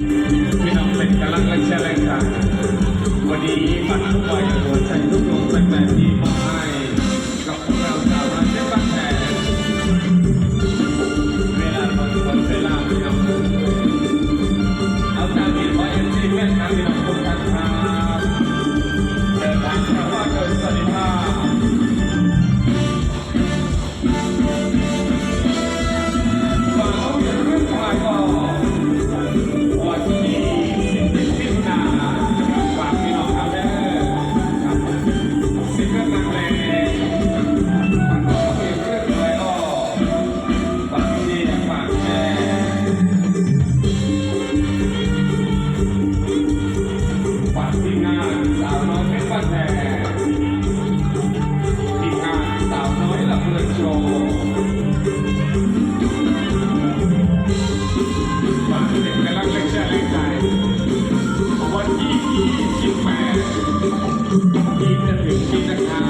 พี่น้องเป็นกำลังแรงแชร์แรงใจวันนี้ปัจจุบันหัวใจทุกดวงเป็นแบบที่มอบให้กับพวกเราชาวราชบัณฑิตเวลาหมดหมดเวลาพี่น้องเอาใจมีขอเอ็นซีแม่ครับพี่น้องทุกท่านครับ จะถึงนี้นะครั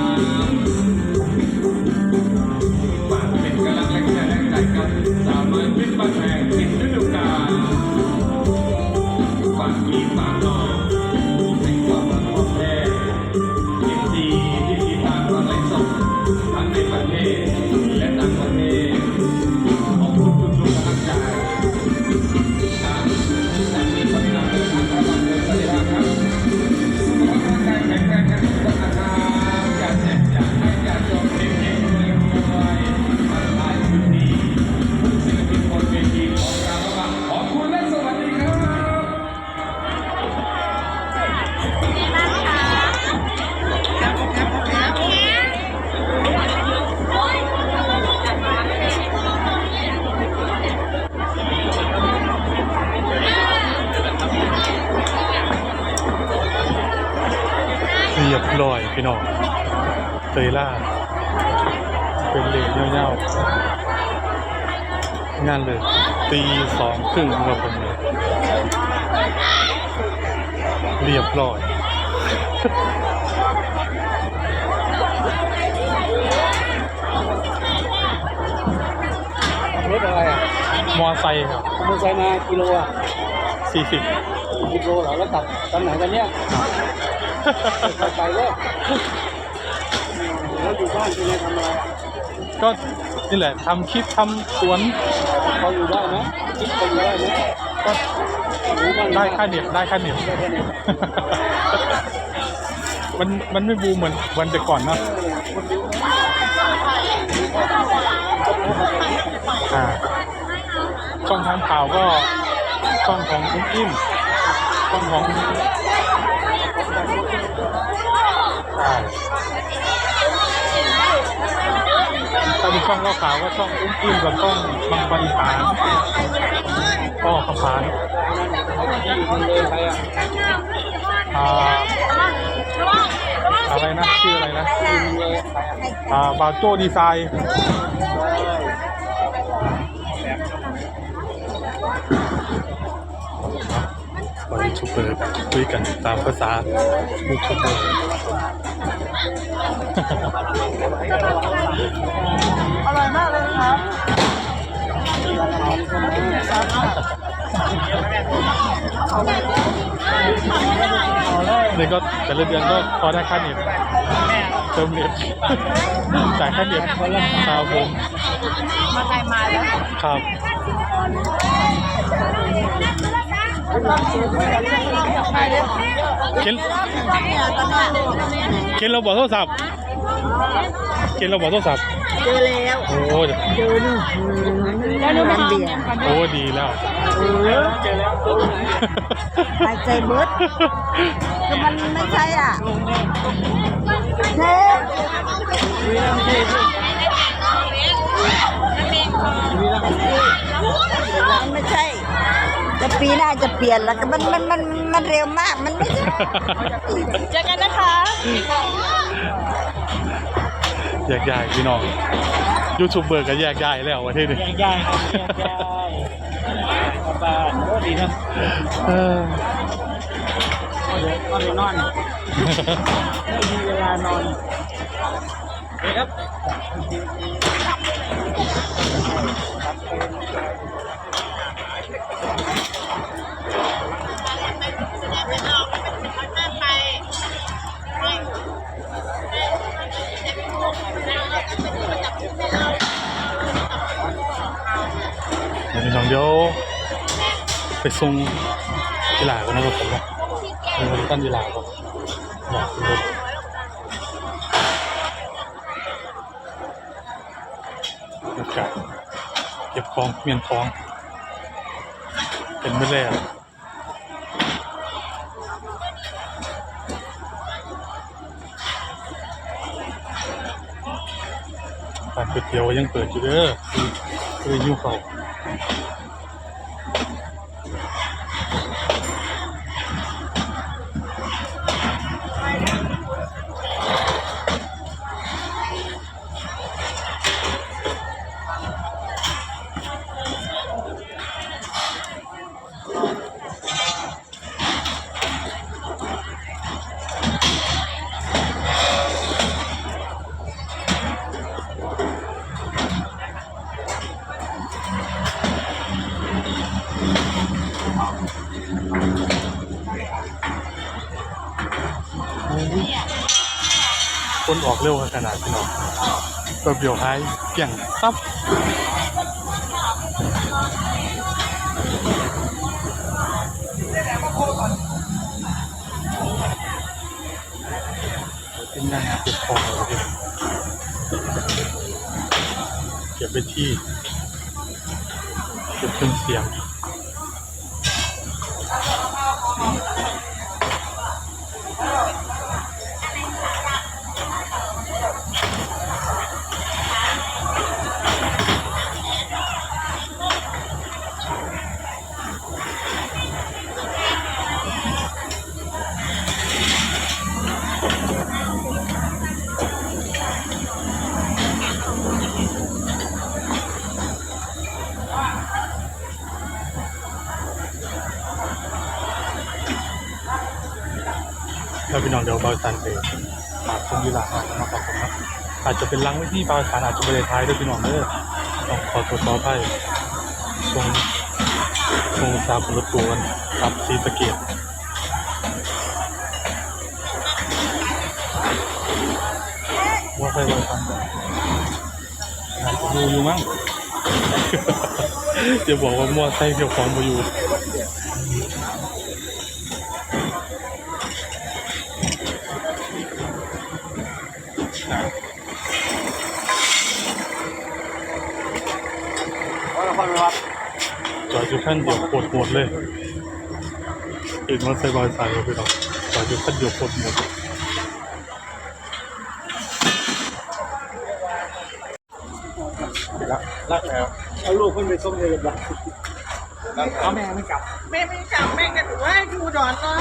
บฝากเป็นกำลังแรงใจแรงใจกับสาวน้อยเพชรบ้านแพงติดฤดูกาลฝากมีฝากน้องให้ความรักความแท้เก็บดีที่มีทางเรไล่ส่งทั้งในประเทศ พี่น้องเตยล่า เป็นเหล็กเงาๆงานเลยตีสองครึ่งเราคนเลยเรียบร้อยรถอะไรอะมอไซค์ครับมอเตอร์ไซค์มากิโลอะสี่สิบกิโลเหรอแล้วตัดตอนไหนกันเนี่ยไปไกลเลย แล้วอยู่บ้านเป็นไงทำอะไรอะก็นี่แหละทำคลิปทำสวนพออยู่ได้ไหมคิดพออยู่ได้ไหมก็อยู่บ้านได้ค่าเน็ตได้ค่าเน็ตได้แค่นี้มันมันไม่บูมเหมือนวันแต่ก่อนเนอะอ่าช่องทางข่าวก็ช่องของคุณอิมช่องของ ใช่ถ้าเป็นช่องเล่าข่าวก็ช่องอุ้มอิ่มกับช่องบางปาอีสานก็ขพานที่อยู่คนอะอ่าอะไรนะชื่ออะไรนะอ่าบาโจดีไซน์ยูทูบเบอร์คุยกันตามภาษายูทูบเบอร์ อร่อยมากเลยครับนี่ก็แต่ละเดือนก็พอได้ค่าเน็ตเติมเน็ตจ่ายค่าเน็ตครับผมมาใครมาแล้วครับเข็น เข็นเราบอกโทรศัพท์เข็นเราบอกโทรศัพท์เจอแล้วโอ้ยเจอนี่แล้วนู่นเบียร์โอ้ดีแล้วหายใจเบิดคือมันไม่ใช่อะ ปีหน้าจะเปลี่ยนแล้วก็มันมันมันมันเร็วมากมันไม่ใช่เจอกันนะคะแยกย้ายพี่น้องยูทูบเบอร์ก็แยกย้ายแล้ววันที่นี้แยกย้ายครับแยกย้ายกลับบ้านโอ้ดีนะเออเดี๋ยวก็ไปนอนไม่มีเวลานอน เฮ้ยครับส่งยีหลากันนะครับผมนะเออต้นยีหลาครับอยากเลยอากาศเก็บของเมียนของ เป็นไม่แล้วร้านก๋วยเตี๋ยวยังเปิดอยู่เด้อ คือคือ คนออกเร็วขนาดพี่น้องแบบเดียวหายเกี่ยงซับเป็นงานเก็บของเลยทีเก็บไปที่เก็บเครื่องเสียง แล้วพี่น้องเดี๋ยวบริษัทไปฝากคนยีหลานะครับผมนะอาจจะเป็นลังไว้ที่บริษัทอาจจะไม่ได้ท้ายด้วยพี่น้องเด้อต้องขอตัวต่อไปทรงทรงสาบรถตัวกันครับสีสะเกตว่าใครบริษัทอาจจะดูอยู่มั้งเดี๋ยวบอกว่ามั่วไส้เกี่ยวของมาอยู่ ว่าละครไหมครับ จอดอยู่ขั้นเดียวโคตรหมดเลยเห็นว่าใส่บอยใส่เราไปหรอกจอดอยู่ขั้นเดียวโคตรหมดรักรักแล้วเอาลูกขึ้นไปส้มเลยกับเอาแม่ไม่กลับ แม่ไม่กลับแม่กันว่าดูดอนเนาะ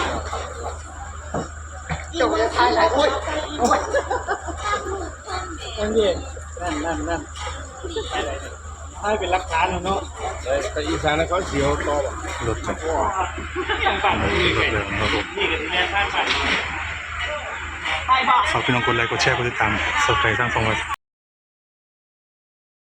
จบจะทายหลายคน นั่นดินั่นนั่นนั่นให้เป็นหลักฐานเนาะแต่อีสานเขาเสียวต่อรถจักรยางปั่นรถนี่เดินครันี่กับที่แม่ข้างปั่นฝากพี่น้องกดไลค์กดแชร์กดติดตามสนใจทั้งสองวัน